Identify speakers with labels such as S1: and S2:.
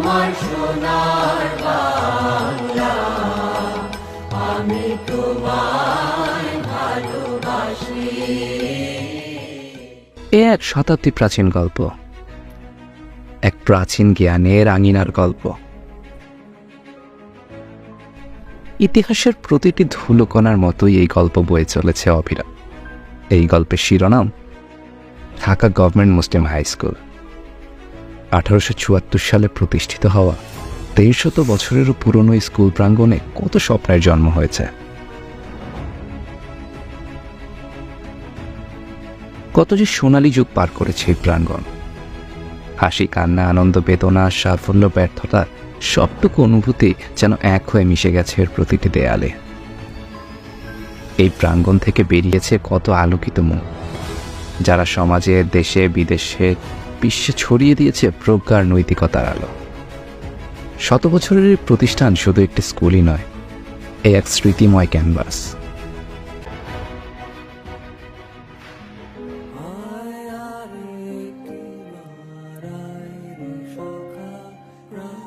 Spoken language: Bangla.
S1: আমার সোনার বাংলা। আমি তোমায় ভালোবাসি।
S2: এ এক শতাব্দী প্রাচীন গল্প। এক প্রাচীন জ্ঞানের আঙিনার গল্প। ইতিহাসের প্রতিটি ধুলোকণার মতোই এই গল্প বয়ে চলেছে অবিরাম। এই গল্পের শিরোনাম Dhaka government Muslim high school. আঠারোশো চুয়াত্তর সালে প্রতিষ্ঠিত হওয়া তেইশ শত বছরেরও পুরনো স্কুল প্রাঙ্গণে কত স্বপ্নের জন্ম হয়েছে? কত যে সোনালী যুগ পার করেছে এই প্রাঙ্গণ। হাসি, কান্না, আনন্দ, বেদনা, সাফল্য, ব্যর্থতা সবটুকু অনুভূতি যেন এক হয়ে মিশে গেছে এর প্রতিটি দেয়ালে। এই প্রাঙ্গণ থেকে বেরিয়েছে কত আলোকিত মুখ, যারা সমাজে, দেশে, বিদেশে বিশ্বে ছড়িয়ে দিয়েছে প্রজ্ঞার নৈতিকতার আলো শত বছরের প্রতিষ্ঠান শুধু একটি স্কুলই নয়, এ এক স্মৃতিময় ক্যানভাস Right.